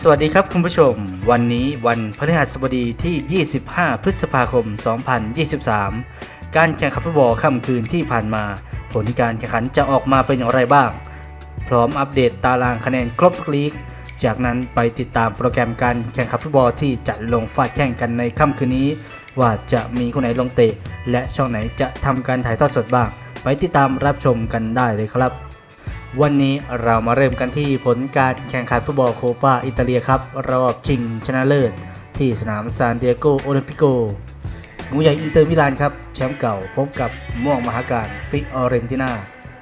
สวัสดีครับคุณผู้ชม วันนี้วันพฤหัสบดีที่ 25 พฤษภาคม 2023 การแข่งขันฟุตบอลค่ำคืนที่ผ่านมา ผลการแข่งขันจะออกมาเป็นอย่างไรบ้าง พร้อมอัปเดตตารางคะแนนครบทุกลีก จากนั้นไปติดตามโปรแกรมการแข่งขันฟุตบอลที่จะลงฟาดแข่งกันในค่ำคืนนี้ ว่าจะมีคนไหนลงเตะ และช่องไหนจะทำการถ่ายทอดสดบ้าง ไปติดตามรับชมกันได้เลยครับ วันนี้เรามาเริ่มกันที่ผลการแข่งขันฟุตบอลโคปาอิตาเลียครับ รอบชิงชนะเลิศ ที่สนามซานเดิเอโกโอลิมปิโกงูใหญ่อินเตอร์มิลานครับ แชมป์เก่าพบกับม่วงมหาการฟิออเรนตินา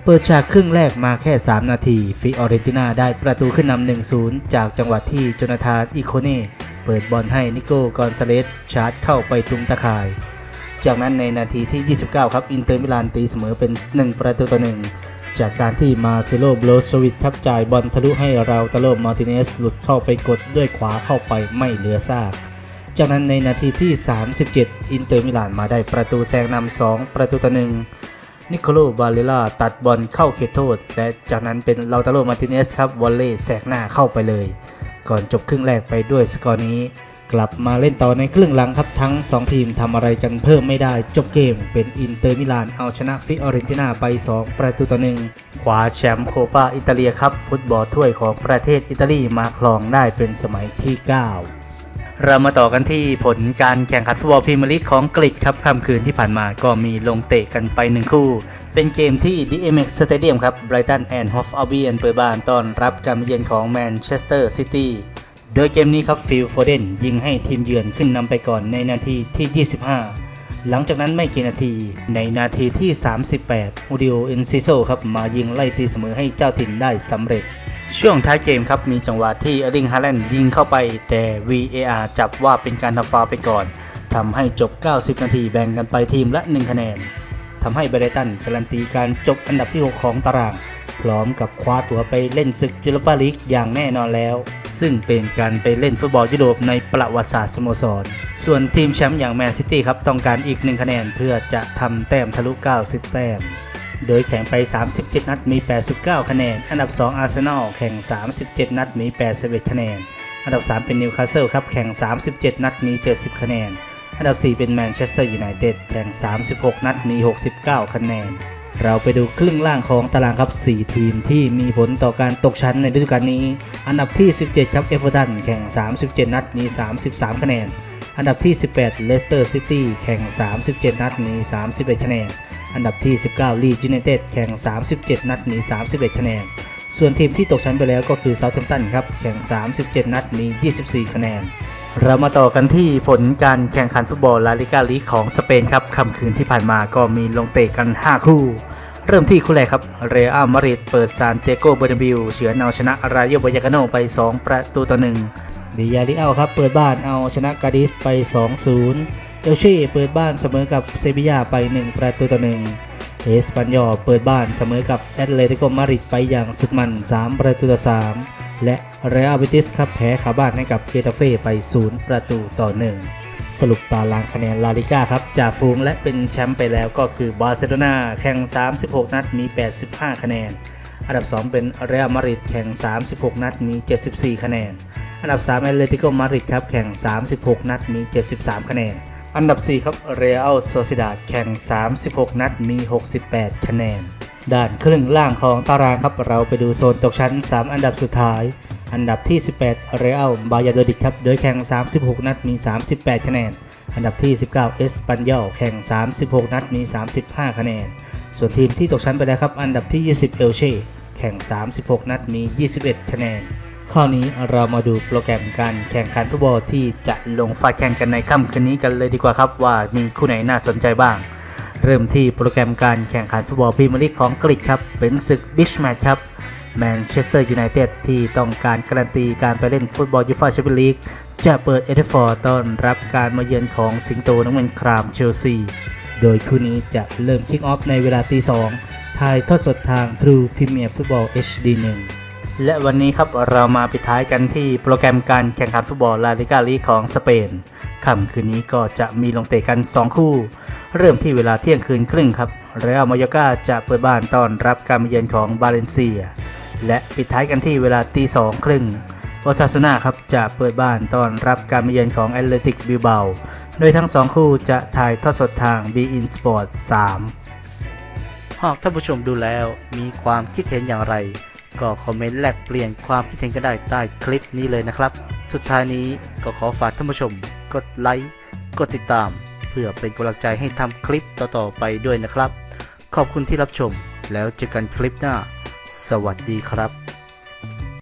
เปิดฉากครึ่งแรกมาแค่ 3 นาที ฟิออเรนตินาได้ประตูขึ้นนำ 1-0 จากจังหวะที่โจนาธานอิโคเน่เปิดบอลให้นิโก้กอนซาเลสชาร์จเข้าไปตรงตะข่าย จากนั้นในนาทีที่ 29 ครับ อินเตอร์มิลานตีเสมอเป็น 1 ประตูต่อหนึ่งจากการที่มาเซโลโบลสวิตทับจ่ายบอลทะลุให้เราตาโลมาร์ติเนสหลุดเข้าไปกดด้วยขวาเข้าไปไม่เหลือซาก จากนั้นในนาทีที่ 37 อินเตอร์มิลานมาได้ประตูแซงนำ2ประตูต่อหนึ่งนิโคโลบาเลล่าตัดบอลเข้าเขตโทษ และจากนั้นเป็นเราตาโลมาร์ติเนสครับวอลเล่แซกหน้าเข้าไปเลย ก่อนจบครึ่งแรกไปด้วยสกอร์นี้ กลับมาเล่นต่อในครึ่งหลังครับทั้ง 2 ทีมทำอะไรกันเพิ่มไม่ได้ จบเกมเป็นอินเตอร์มิลานเอาชนะฟิออเรนตินาไป 2 ประตูต่อหนึ่งคว้าแชมป์โคปาอิตาเลียครับฟุตบอลถ้วยของประเทศอิตาลีมาครองได้เป็นสมัยที่ 9เรามาต่อกันที่ผลการแข่งขันฟุตบอลพรีเมียร์ลีกของอังกฤษครับค่ำคืนที่ผ่านมาก็มีลงเตะกันไปหนึ่งคู่ เป็นเกมที่ DMX Stadium ครับ Brighton and Hove Albion เปิดบ้านต้อนรับการเยือนของ Manchester City โดยเกมนี้ครับฟิลโฟเดนยิงให้ทีมเยือนขึ้นนำไปก่อนในนาทีที่ 25 หลังจากนั้นไม่กี่นาที ในนาทีที่ 38อูดิโอเอนซิโซครับมายิงไล่ตีเสมอให้เจ้าถิ่นได้สำเร็จ ช่วงท้ายเกมครับมีจังหวะที่เอร์ลิงฮาแลนด์ยิงเข้าไปแต่ VAR จับว่าเป็นการทำฟาวไปก่อนทำให้จบ 90 นาทีแบ่งกันไปทีมละ 1 คะแนนทำให้ไบรตันการันตีการจบอันดับที่ 6 ของตาราง พร้อมกับคว้าตั๋วไปเล่นศึกยูโรปาลีกอย่างแน่นอนแล้ว ซึ่งเป็นการไปเล่นฟุตบอลยุโรปในประวัติศาสตร์สโมสร ส่วนทีมแชมป์อย่างแมนซิตี้ครับต้องการอีก 1 คะแนนเพื่อจะทำแต้มทะลุ 90 แต้ม โดยแข่งไป 37 นัดมี 89 คะแนน อันดับ 2 อาร์เซนอลแข่ง 37 นัดมี 81 คะแนน อันดับ 3 เป็นนิวคาสเซิลครับแข่ง 37 นัดมี 70 คะแนน อันดับ 4 เป็นแมนเชสเตอร์ยูไนเต็ดแข่ง 36 นัดมี 69 คะแนน เราไปดูครึ่งล่างของตารางครับ 4 ทีมที่มีผลต่อการตกชั้นในฤดูกาลนี้ อันดับที่ 17 ครับเอเวอร์ตันแข่ง 37 นัดมี 33 คะแนน อันดับที่ 18 เลสเตอร์ซิตี้แข่ง 37 นัดมี 31 คะแนน อันดับที่ 19 ลีดยูไนเต็ดแข่ง 37 นัดมี 31 คะแนน ส่วนทีมที่ตกชั้นไปแล้วก็คือเซาท์แฮมป์ตันครับแข่ง 37 นัดมี 24 คะแนน เรามาต่อกันที่ผลการแข่งขันฟุตบอลลาลิกาลีกของสเปนครับค่ำคืนที่ผ่านมาก็มีลงเตะกัน 5 คู่ เริ่มที่คู่แรกครับ เรอัลมาดริดเปิดซานเตโกเบอร์นาบิวเฉือนเอาชนะรายโยบายากาโนไป 2 ประตูต่อ1วิยาริอัลครับเปิดบ้านเอาชนะกาดิสไป 2-0 เอลเช่เปิดบ้านเสมอกับเซบียาไป 1 ประตูต่อ1เอสปันยอเปิดบ้านเสมอกับแอตเลติโกมาดริดไปอย่างสุดมัน 3 ประตูต่อ3และ เรอัลเบติสครับแพ้ขาบ้านให้กับเกตาเฟ่ไป 0 ประตูต่อ 1 สรุปตารางคะแนนลาลิก้าครับจ่าฟูงและเป็นแชมป์ไปแล้วก็คือบาร์เซโลนาแข่ง 36 นัดมี 85 คะแนน อันดับ 2 เป็นเรอัลมาดริดแข่ง 36 นัดมี 74 คะแนน อันดับ 3 แอตเลติโกมาดริดครับแข่ง 36 นัดมี 73 คะแนน อันดับ 4 ครับเรอัลโซซิดาแข่ง 36 นัดมี 68 คะแนน ด้านครึ่งล่างของตารางครับเราไปดูโซนตกชั้น 3 อันดับสุดท้าย อันดับที่ 18 เรอัลบายาโดดิกครับโดยแข่ง 36 นัดมี 38 คะแนน อันดับที่ 19 เอสปันยอลแข่ง 36 นัดมี 35 คะแนน ส่วนทีมที่ตกชั้นไปแล้วครับอันดับที่ 20 เอลเช่แข่ง 36 นัดมี 21 คะแนนคราวนี้เรามาดูโปรแกรมการแข่งขันฟุตบอลที่จะลงฟาดแข่งกันในค่ำคืนนี้กันเลยดีกว่าครับว่ามีคู่ไหนน่าสนใจบ้าง เริ่มที่โปรแกรมการแข่งขันฟุตบอลพรีเมียร์ลีกของอังกฤษครับ เป็นศึกบิชแมตช์ครับแมนเชสเตอร์ยูไนเต็ดที่ต้องการการันตีการไปเล่นฟุตบอลยูฟ่าแชมเปี้ยนลีกจะเปิดเอเดฟอร์ต้อนรับการมาเยือนของสิงโตน้ำเงินครามเชลซี โดยคู่นี้จะเริ่มคิกออฟในเวลาตีสองถ่ายทอดสดทาง True Premier Football HD 1 และวันนี้ครับเรามาปิดท้ายกันที่โปรแกรมการแข่งขันฟุตบอลลาลิกาลีของสเปนค่ำคืนนี้ก็จะมีลงเตะกัน 2 คู่ เริ่มที่เวลาเที่ยงคืนครึ่งครับเรอัลมายอกาจะเปิดบ้านต้อนรับการมาเยือนของบาเลนเซีย และปิดท้ายกันที่เวลาตีสองครึ่งโอซาซูนาครับจะเปิดบ้านต้อนรับการมาเยือนของแอตเลติกบิลเบาโดยทั้งสองคู่จะถ่ายทอดสดทาง b i n Sport 3หากท่านผู้ชมดูแล้วมีความคิดเห็นอย่างไร ก็คอมเมนต์แลกเปลี่ยนความคิดเห็นก็ได้ใต้คลิปนี้เลยนะครับ สุดท้ายนี้ก็ขอฝากท่านผู้ชม กดไลค์ กดติดตาม เพื่อเป็นกำลังใจให้ทำคลิปต่อๆไปด้วยนะครับ ขอบคุณที่รับชมแล้วเจอกันคลิปหน้า สวัสดีครับ